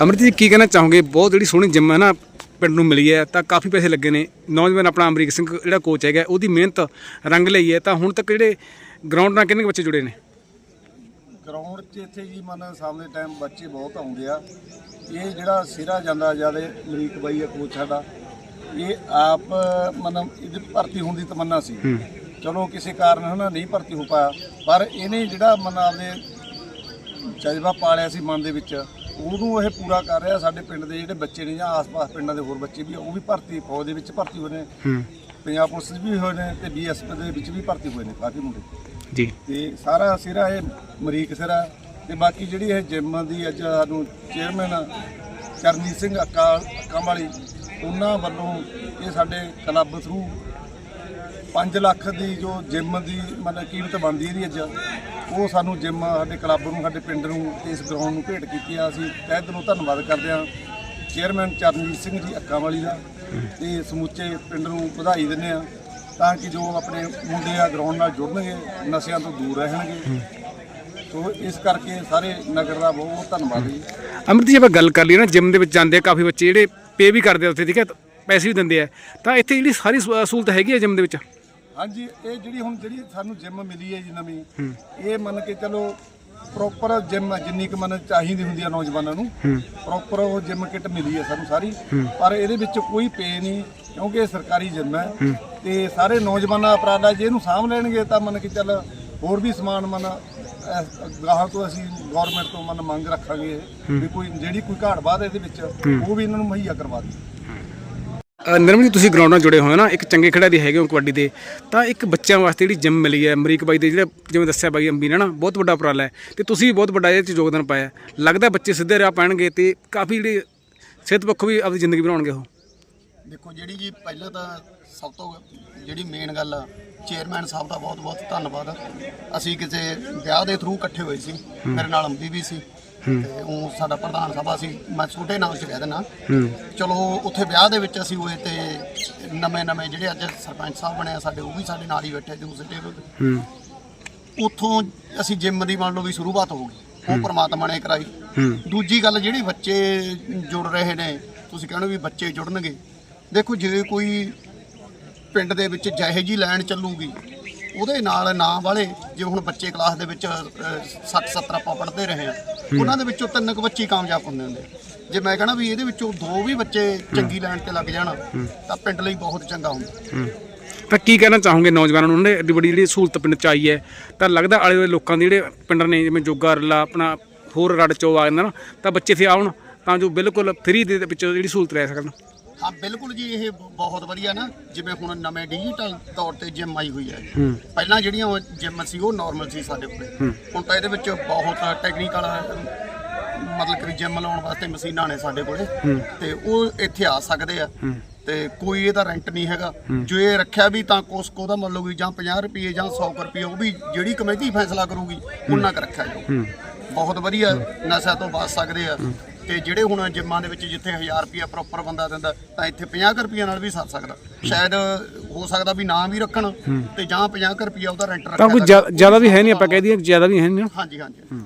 ਅਮਰਜੀਤ ਜੀ ਕੀ ਕਹਿਣਾ ਚਾਹੋਗੇ? ਬਹੁਤ ਜਿਹੜੀ ਸੋਹਣੀ ਜਿੰਮ ਹੈ ਨਾ ਪਿੰਡ ਨੂੰ ਮਿਲੀ ਹੈ ਤਾਂ ਕਾਫੀ ਪੈਸੇ ਲੱਗੇ ਨੇ। ਨੌਜਵਾਨ ਆਪਣਾ ਅਮਰੀਕ ਸਿੰਘ ਜਿਹੜਾ ਕੋਚ ਹੈਗਾ ਉਹਦੀ ਮਿਹਨਤ ਰੰਗ ਲਈ ਹੈ ਤਾਂ ਹੁਣ ਤੱਕ ਜਿਹੜੇ ਗਰਾਊਂਡ ਨਾਲ ਕਿੰਨੇ ਬੱਚੇ ਜੁੜੇ ਨੇ? ਗਰਾਊਂਡ 'ਚ ਇੱਥੇ ਜੀ ਮਨ ਸਾਹਮਣੇ ਟਾਈਮ ਬੱਚੇ ਬਹੁਤ ਆਉਂਦੇ ਆ। ਇਹ ਜਿਹੜਾ ਸਿਰਾ ਜਾਂਦਾ ਜਿਆਦੇ ਅਮਰੀਕ ਬਾਈ ਆ ਕੋਚ ਸਾਡਾ ਇਹ ਆਪ ਮਨ ਇਹਦੀ ਭਰਤੀ ਹੋਣ ਦੀ ਤਮੰਨਾ ਸੀ। ਚਲੋ ਕਿਸੇ ਕਾਰਨ ਹਨਾ ਨਹੀਂ ਭਰਤੀ ਹੋ ਪਾਇਆ ਪਰ ਇਹਨੇ ਜਿਹੜਾ ਮਨ ਆਪਦੇ ਜਜ਼ਬਾ ਪਾਲਿਆ ਸੀ ਮਨ ਦੇ ਵਿੱਚ ਉਹਨੂੰ ਇਹ ਪੂਰਾ ਕਰ ਰਿਹਾ ਸਾਡੇ ਪਿੰਡ ਦੇ ਜਿਹੜੇ ਬੱਚੇ ਨੇ ਜਾਂ ਆਸ-ਪਾਸ ਪਿੰਡਾਂ ਦੇ ਹੋਰ ਬੱਚੇ ਵੀ ਆ, ਉਹ ਵੀ ਭਰਤੀ ਫੌਜ ਦੇ ਵਿੱਚ ਭਰਤੀ ਹੋਏ ਨੇ। ਹੂੰ। ਪੰਜਾਬ ਪੁਲਿਸ ਵੀ ਹੋਏ ਨੇ ਤੇ ਬੀਐਸਪੀ ਦੇ ਵਿੱਚ ਵੀ ਭਰਤੀ ਹੋਏ ਨੇ ਕਾਫੀ ਮੁੰਡੇ। ਜੀ। ਤੇ ਸਾਰਾ ਸਿਰਾ ਇਹ ਮਰੀਕ ਸਿਰਾ ਤੇ ਬਾਕੀ ਜਿਹੜੀ ਇਹ ਜਿਮ ਦੀ ਅੱਜ ਸਾਨੂੰ ਚੇਅਰਮੈਨ ਚਰਨਜੀਤ ਸਿੰਘ ਅੱਕਾ ਅੱਕਾਂ ਵਾਲੀ ਉਹਨਾਂ ਵੱਲੋਂ ਇਹ ਸਾਡੇ ਕਲੱਬ ਥਰੂ 5 ਲੱਖ ਦੀ ਜੋ ਜਿਮ ਦੀ ਮਤਲਬ ਕੀਮਤ ਬਣਦੀ ਇਹਦੀ ਅੱਜ। ਉਹ ਸਾਨੂੰ ਜਿਮ, ਸਾਡੇ ਕਲੱਬ ਨੂੰ, ਸਾਡੇ ਪਿੰਡ ਨੂੰ ਤੇ ਇਸ ਗਰਾਊਂਡ ਨੂੰ ਭੇਟ ਕੀਤੀ ਆ। ਅਸੀਂ ਤਹਿ ਦਿਲੋਂ ਧੰਨਵਾਦ ਕਰਦੇ ਹਾਂ ਚੇਅਰਮੈਨ ਚਰਨਜੀਤ ਸਿੰਘ ਜੀ ਅੱਕਾਂ ਵਾਲੀ ਦਾ ਤੇ ਸਮੁੱਚੇ ਪਿੰਡ ਨੂੰ ਵਧਾਈ ਦਿੰਦੇ ਆ ਤਾਂ ਕਿ ਜੋ ਆਪਣੇ ਮੁੰਡੇ ਆ ਗਰਾਊਂਡ ਨਾਲ ਜੁੜਨਗੇ, ਨਸ਼ਿਆਂ ਤੋਂ ਦੂਰ ਰਹਿਣਗੇ। ਸੋ ਇਸ ਕਰਕੇ ਸਾਰੇ ਨਗਰ ਦਾ ਬਹੁਤ ਬਹੁਤ ਧੰਨਵਾਦ ਜੀ। ਅਮਰਜੀਤ ਜੀ, ਆਪਾਂ ਗੱਲ ਕਰ ਲਈ ਨਾ, ਜਿਮ ਦੇ ਵਿੱਚ ਜਾਂਦੇ ਆ, ਕਾਫੀ ਬੱਚੇ ਜਿਹੜੇ ਪੇ ਵੀ ਕਰਦੇ ਆ ਉੱਥੇ, ਠੀਕ ਹੈ? ਪੈਸੇ ਵੀ ਦਿੰਦੇ ਆ। ਤਾਂ ਇੱਥੇ ਜਿਹੜੀ ਸਾਰੀ ਸਹੂ- ਸਹੂਲਤ ਹੈਗੀ ਆ ਜਿਮ ਦੇ ਵਿੱਚ? ਹਾਂਜੀ ਇਹ ਜਿਹੜੀ ਹੁਣ ਜਿਹੜੀ ਸਾਨੂੰ ਜਿਮ ਮਿਲੀ ਹੈ ਜੀ ਨਵੀਂ ਇਹ ਮੰਨ ਕੇ ਚਲੋ ਪ੍ਰੋਪਰ ਜਿਮ ਜਿੰਨੀ ਕੁ ਮਨ ਚਾਹੀਦੀ ਹੁੰਦੀ ਆ ਨੌਜਵਾਨਾਂ ਨੂੰ ਪ੍ਰੋਪਰ ਉਹ ਜਿਮ ਕਿੱਟ ਮਿਲੀ ਹੈ ਸਾਨੂੰ ਸਾਰੀ ਪਰ ਇਹਦੇ ਵਿੱਚ ਕੋਈ ਪੇ ਨਹੀਂ ਕਿਉਂਕਿ ਇਹ ਸਰਕਾਰੀ ਜਿਮ ਹੈ। ਤੇ ਸਾਰੇ ਨੌਜਵਾਨਾਂ ਉਪਰਾਲਾ ਜੇ ਇਹਨੂੰ ਸਾਂਭ ਲੈਣਗੇ ਤਾਂ ਮੰਨ ਕੇ ਚੱਲ ਹੋਰ ਵੀ ਸਮਾਨ ਮਨ ਗਾਹਾਂ ਤੋਂ ਅਸੀਂ ਗਵਰਨਮੈਂਟ ਤੋਂ ਮਨ ਮੰਗ ਰੱਖਾਂਗੇ। ਵੀ ਕੋਈ ਜਿਹੜੀ ਕੋਈ ਘਾਟ ਬਾਤ ਇਹਦੇ ਵਿੱਚ ਉਹ ਵੀ ਇਹਨਾਂ ਨੂੰ ਮੁਹੱਈਆ ਕਰਵਾ ਦੇ ਨਿਰਮਲ ਜੀ ਤੁਸੀਂ ਗਰਾਊਂਡ ਨਾਲ ਜੁੜੇ ਹੋਏ ਹੋ ਨਾ ਇੱਕ ਚੰਗੇ ਖਿਡਾਰੀ ਹੈਗੇ ਹੋ ਕਬੱਡੀ ਦੇ ਤਾਂ ਇੱਕ ਬੱਚਿਆਂ ਵਾਸਤੇ ਜਿਹੜੀ ਜਿਮ ਮਿਲੀ ਹੈ ਅਮਰੀਕ ਬਾਈ ਦੇ ਜਿਹੜੇ ਜਿਵੇਂ ਦੱਸਿਆ ਬਾਈ ਅੰਬੀ ਨੇ ਨਾ ਬਹੁਤ ਵੱਡਾ ਉਪਰਾਲਾ ਹੈ ਤੇ ਤੁਸੀਂ ਵੀ ਬਹੁਤ ਵੱਡਾ ਇਹਦੇ 'ਚ ਯੋਗਦਾਨ ਪਾਇਆ। ਲੱਗਦਾ ਬੱਚੇ ਸਿੱਧੇ ਰਾਹ ਪੈਣਗੇ ਤੇ ਕਾਫੀ ਜਿਹੜੀ ਸਿਹਤ ਪੱਖੋਂ ਵੀ ਆਪਣੀ ਜ਼ਿੰਦਗੀ ਬਣਾਉਣਗੇ ਉਹ। ਦੇਖੋ ਜਿਹੜੀ ਜੀ ਪਹਿਲਾਂ ਤਾਂ ਸਭ ਤੋਂ ਜਿਹੜੀ ਮੇਨ ਗੱਲ ਆ ਚੇਅਰਮੈਨ ਸਾਹਿਬ ਦਾ ਬਹੁਤ ਬਹੁਤ ਧੰਨਵਾਦ। ਅਸੀਂ ਕਿਸੇ ਵਿਆਹ ਦੇ ਥਰੂ ਇਕੱਠੇ ਹੋਏ ਸੀ ਮੇਰੇ ਨਾਲ ਅੰਬੀ ਵੀ ਸੀ ਤੇ ਉਹ ਸਾਡਾ ਪ੍ਰਧਾਨ ਸਭਾ ਸੀ ਮੈਂ ਛੋਟੇ ਨਾਮ ਚ ਕਹਿ ਦੇਣਾ ਚਲੋ ਉੱਥੇ ਵਿਆਹ ਦੇ ਵਿੱਚ ਅਸੀਂ ਹੋਏ ਤੇ ਨਵੇਂ ਨਵੇਂ ਜਿਹੜੇ ਅੱਜ ਸਰਪੰਚ ਸਾਹਿਬ ਬਣੇ ਆ ਸਾਡੇ ਉਹ ਵੀ ਸਾਡੇ ਨਾਲ ਹੀ ਬੈਠੇ ਦੂਸਰੇ ਟੇਬਲ ਤੇ। ਉੱਥੋਂ ਅਸੀਂ ਜਿਮ ਦੀ ਮੰਨ ਲਓ ਵੀ ਸ਼ੁਰੂਆਤ ਹੋ ਗਈ। ਉਹ ਪ੍ਰਮਾਤਮਾ ਨੇ ਕਰਾਈ। ਦੂਜੀ ਗੱਲ ਜਿਹੜੀ ਬੱਚੇ ਜੁੜ ਰਹੇ ਨੇ ਤੁਸੀਂ ਕਹਿੰਦੇ ਵੀ ਬੱਚੇ ਜੁੜਨਗੇ। ਦੇਖੋ ਜੇ ਕੋਈ ਪਿੰਡ ਦੇ ਵਿੱਚ ਜਿਹੇ ਜੀ ਲਾਈਨ ਚੱਲੂਗੀ ਉਹਦੇ ਨਾਲ ਨਾਂ ਵਾਲੇ ਜੇ ਹੁਣ ਬੱਚੇ ਕਲਾਸ ਦੇ ਵਿੱਚ 60 70 ਆਪਾਂ ਪੜ੍ਹਦੇ ਰਹੇ ਆ ਉਹਨਾਂ ਦੇ ਵਿੱਚੋਂ ਤਿੰਨ ਕੁ ਬੱਚੇ ਕਾਮਯਾਬ ਹੁੰਦੇ ਹੁੰਦੇ। ਜੇ ਮੈਂ ਕਹਣਾ ਵੀ ਇਹਦੇ ਵਿੱਚੋਂ ਦੋ ਵੀ ਬੱਚੇ ਚੰਗੀ ਲਾਈਨ ਤੇ ਲੱਗ ਜਾਣ ਤਾਂ ਪਿੰਡ ਲਈ ਬਹੁਤ ਚੰਗਾ ਹੁੰਦਾ। ਤਾਂ ਕੀ ਕਹਿਣਾ ਚਾਹੋਗੇ ਨੌਜਵਾਨਾਂ ਨੂੰ? ਉਹਨੇ ਐਡੀ ਵੱਡੀ ਜਿਹੜੀ ਸਹੂਲਤ ਪਿੰਡ ਚ ਆਈ ਹੈ ਤਾਂ ਲੱਗਦਾ ਆਲੇ ਦੁਆਲੇ ਲੋਕਾਂ ਦੇ ਜਿਹੜੇ ਪਿੰਡ ਨੇ ਜਿਵੇਂ ਜੋਗਾ ਰਲਾ ਆਪਣਾ ਹੋਰ ਰੜ ਚੋ ਆ ਜਾਂਦਾ ਨਾ ਤਾਂ ਬੱਚੇ ਇੱਥੇ ਆਉਣ ਤਾਂ ਜੋ ਬਿਲਕੁਲ ਫ੍ਰੀ ਦੇ ਵਿੱਚ ਜਿਹੜੀ ਸਹੂਲਤ ਲੈ ਸਕਣ। ਹਾਂ ਬਿਲਕੁਲ ਜੀ ਇਹ ਬਹੁਤ ਵਧੀਆ ਨਾ ਜਿਵੇਂ ਹੁਣ ਨਵੇਂ ਡਿਜੀਟਲ ਤੌਰ ਤੇ ਜਿਮ ਆਈ ਹੋਈ ਹੈ। ਪਹਿਲਾਂ ਜਿਹੜੀਆਂ ਜਿਮ ਸੀ ਉਹ ਨਾਰਮਲ ਸੀ ਸਾਡੇ ਕੋਲੇ। ਹੁਣ ਤਾਂ ਇਹਦੇ ਵਿੱਚ ਬਹੁਤ ਟੈਕਨੀਕਲ ਮਤਲਬ ਕਿ ਜਿਮ ਲਾਉਣ ਵਾਸਤੇ ਮਸ਼ੀਨਾਂ ਨੇ ਸਾਡੇ ਕੋਲੇ। ਤੇ ਉਹ ਇੱਥੇ ਆ ਸਕਦੇ ਆ। ਤੇ ਕੋਈ ਇਹਦਾ ਰੈਂਟ ਨਹੀਂ ਹੈਗਾ। ਜੋ ਇਹ ਰੱਖਿਆ ਵੀ ਤਾਂ ਕੋਸਕੋ ਦਾ ਮੰਨ ਲਓ ਵੀ ਜਾਂ 50 ਰੁਪਏ ਜਾਂ 100 ਰੁਪਏ ਉਹ ਵੀ ਜਿਹੜੀ ਕਮੇਟੀ ਫੈਸਲਾ ਕਰੂਗੀ ਉਹਨਾਂ ਕ ਰੱਖਿਆ ਜਾਊ। ਬਹੁਤ ਵਧੀਆ ਨਸ਼ਾ ਤੋਂ ਬਚ ਸਕਦੇ ਆ। ਤੇ ਜਿਹੜੇ ਹੁਣ ਜਿੰਮਾਂ ਦੇ ਵਿੱਚ ਜਿੱਥੇ 1000 ਰੁਪਿਆ ਪ੍ਰੋਪਰ ਬੰਦਾ ਦਿੰਦਾ ਤਾਂ ਇੱਥੇ 50 ਰੁਪਿਆ ਨਾਲ ਵੀ ਸਰ ਸਕਦਾ। ਸ਼ਾਇਦ ਹੋ ਸਕਦਾ ਵੀ ਨਾ ਵੀ ਰੱਖਣ ਤੇ ਜਾਂ 50 ਰੁਪਿਆ ਉਹਦਾ ਰੈਂਟ ਰੱਖਿਆ ਤਾਂ ਕੋਈ ਜ਼ਿਆਦਾ ਵੀ ਹੈ ਨਹੀਂ ਆਪਾਂ ਕਹਿ ਦਈਏ ਜ਼ਿਆਦਾ ਵੀ ਹੈ ਨਹੀਂ। ਹਾਂਜੀ ਹਾਂਜੀ।